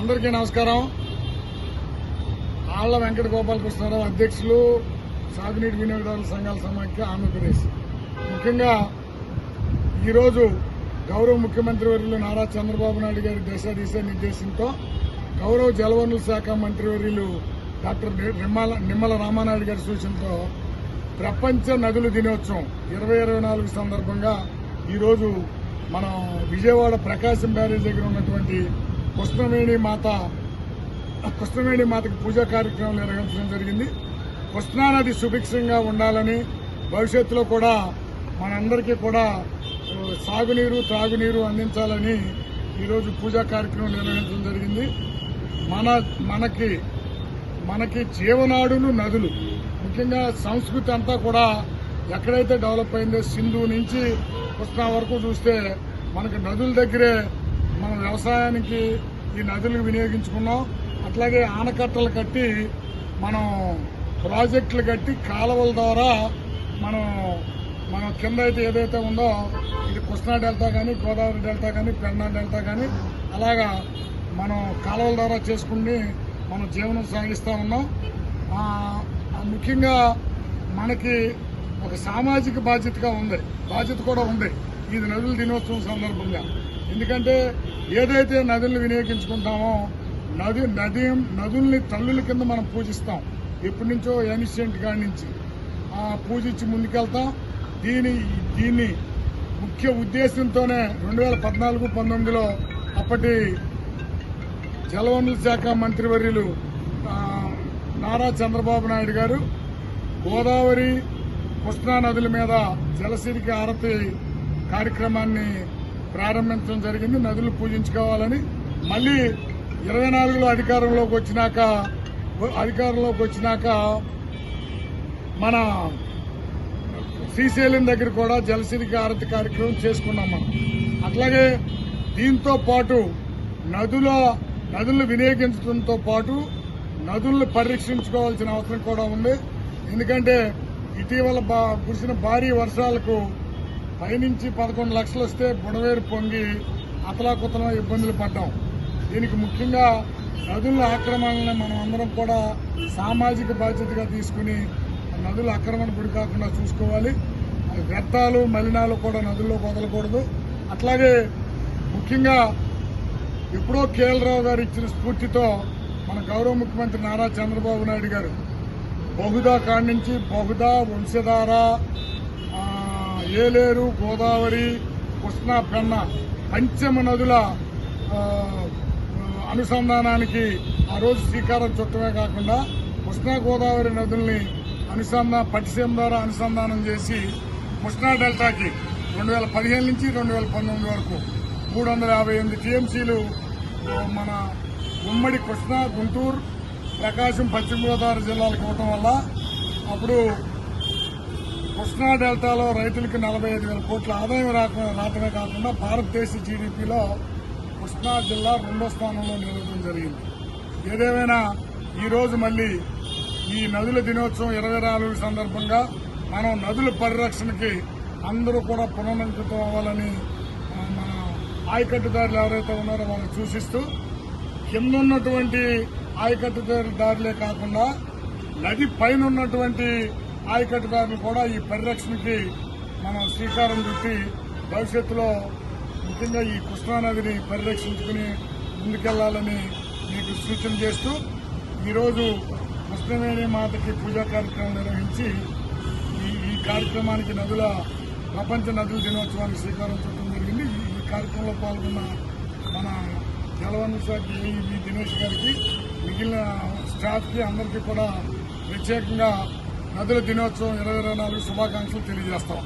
అందరికీ నమస్కారం. ఆళ్ళ వెంకట గోపాలకృష్ణారావు అధ్యక్షులు సాగునీటి వినియోగదారుల సంఘాల సమాఖ్య ఆంధ్రప్రదేశ్. ముఖ్యంగా ఈరోజు గౌరవ ముఖ్యమంత్రి వర్యులు నారా చంద్రబాబు నాయుడు గారి దిశ నిర్దేశంతో గౌరవ జలవనరుల శాఖ మంత్రివర్యులు డాక్టర్ నిమ్మల నిమ్మల రామానాయుడు గారి సూచనతో ప్రపంచ నదుల దినోత్సవం ఇరవై ఇరవై నాలుగు సందర్భంగా ఈరోజు మనం విజయవాడ ప్రకాశం బ్యారేజ్ దగ్గర ఉన్నటువంటి కృష్ణవేణి మాత కృష్ణవేణి మాతకి పూజా కార్యక్రమం నిర్వహించడం జరిగింది. కృష్ణానది సుభిక్షంగా ఉండాలని భవిష్యత్తులో కూడా మనందరికీ కూడా సాగునీరు త్రాగునీరు అందించాలని ఈరోజు పూజా కార్యక్రమం నిర్వహించడం జరిగింది. మన మనకి మనకి జీవనాడులు నదులు ముఖ్యంగా సంస్కృతి అంతా కూడా ఎక్కడైతే డెవలప్ అయిందో సింధు నుంచి కృష్ణా వరకు చూస్తే మనకి నదుల దగ్గరే మనం వ్యవసాయానికి ఈ నదులు వినియోగించుకున్నాం. అట్లాగే ఆనకట్టలు కట్టి మనం ప్రాజెక్టులు కట్టి కాలువల ద్వారా మనం మనం కింద అయితే ఏదైతే ఉందో ఇది కృష్ణా డెల్టా కానీ గోదావరి డెల్టా కానీ పెన్నా డెల్టా కానీ అలాగా మనం కాలువల ద్వారా చేసుకుని మనం జీవనం సాగిస్తూ ఉన్నాం. ముఖ్యంగా మనకి ఒక సామాజిక బాధ్యతగా ఉంది. బాధ్యత కూడా ఉంది. ఇది నదుల దినోత్సవం సందర్భంగా. ఎందుకంటే ఏదైతే నదుల్ని వినియోగించుకుంటామో నది నది నదుల్ని తల్లుల కింద మనం పూజిస్తాం. ఎప్పటి నుంచో ఎనిషియంట్ కాడి నుంచి. పూజించి ముందుకెళ్తాం. దీని దీన్ని ముఖ్య ఉద్దేశంతోనే రెండు వేల పద్నాలుగు పంతొమ్మిదిలో అప్పటి జలవనరుల శాఖ మంత్రివర్యులు నారా చంద్రబాబు నాయుడు గారు గోదావరి కృష్ణా నదుల మీద జలసిరికి ఆరతి కార్యక్రమాన్ని ప్రారంభించడం జరిగింది. నదులు పూజించుకోవాలని మళ్ళీ ఇరవై నాలుగులో అధికారంలోకి వచ్చినాక అధికారంలోకి వచ్చినాక మన శ్రీశైలం దగ్గర కూడా జలసిరికి ఆరతి కార్యక్రమం చేసుకున్నాం మనం. అట్లాగే దీంతో పాటు నదుల నదులను వినియోగించడంతో పాటు నదులను పరిరక్షించుకోవాల్సిన అవసరం కూడా ఉంది. ఎందుకంటే ఇటీవల బా కురిసిన భారీ వర్షాలకు పైనుంచి పదకొండు లక్షలు వస్తే బుడవేరు పొంగి అతలాకుతలం ఇబ్బందులు పడ్డాం. దీనికి ముఖ్యంగా నదుల ఆక్రమణలను మనం అందరం కూడా సామాజిక బాధ్యతగా తీసుకుని నదుల ఆక్రమణ గురి కాకుండా చూసుకోవాలి. వ్యర్థాలు మలినాలు కూడా నదుల్లో వదలకూడదు. అట్లాగే ముఖ్యంగా ఎప్పుడో కేఎల్రావు గారు ఇచ్చిన స్ఫూర్తితో మన గౌరవ ముఖ్యమంత్రి నారా చంద్రబాబు నాయుడు గారు బహుదా కాడి నుంచి బహుదా వంశధార ఏలేరు గోదావరి కృష్ణా పెన్న పంచమ నదుల అనుసంధానానికి ఆ రోజు శ్రీకారం చుట్టమే కాకుండా కృష్ణా గోదావరి నదుల్ని అనుసంధాన పట్టిసీమ ద్వారా అనుసంధానం చేసి కృష్ణా డెల్టాకి రెండు వేల పదిహేను నుంచి రెండు వేల పంతొమ్మిది వరకు మూడు వందల యాభై ఎనిమిది టీఎంసీలు మన ఉమ్మడి కృష్ణా గుంటూరు ప్రకాశం పశ్చిమ గోదావరి జిల్లాలకు ఇవ్వటం వల్ల అప్పుడు కృష్ణా డెల్టాలో రైతులకి నలభై ఐదు వేల కోట్ల ఆదాయం రాక రావటమే కాకుండా భారతదేశ జీడిపిలో కృష్ణా జిల్లా రెండో స్థానంలో నిలవడం జరిగింది. ఏదేమైనా ఈరోజు మళ్ళీ ఈ నదుల దినోత్సవం ఇరవై నాలుగు సందర్భంగా మనం నదుల పరిరక్షణకి అందరూ కూడా పునరంకితం అవ్వాలని మన ఆయకట్టుదారులు ఎవరైతే ఉన్నారో వాళ్ళని సూచిస్తూ కింద ఉన్నటువంటి ఆయకట్టుదారుల దారులే కాకుండా నది పైన ఉన్నటువంటి ఆయకట్టుదారులు కూడా ఈ పరిరక్షణకి మనం శ్రీకారం చుట్టి భవిష్యత్తులో ముఖ్యంగా ఈ కృష్ణానదిని పరిరక్షించుకుని ముందుకెళ్ళాలని మీకు సూచన చేస్తూ ఈరోజు కృష్ణవేణి మాతకి పూజా కార్యక్రమం నిర్వహించి ఈ ఈ కార్యక్రమానికి నదుల ప్రపంచ నదుల దినోత్సవానికి శ్రీకారం చుట్టడం జరిగింది. ఈ- ఈ కార్యక్రమంలో పాల్గొన్న మన జలవనరుల శాఖ ఏఈబి దినేష్ గారికి మిగిలిన స్టాఫ్కి అందరికీ కూడా ప్రత్యేకంగా నదుల దినోత్సవం ఇరవై ఇరవై నాలుగు శుభాకాంక్షలు తెలియజేస్తాం.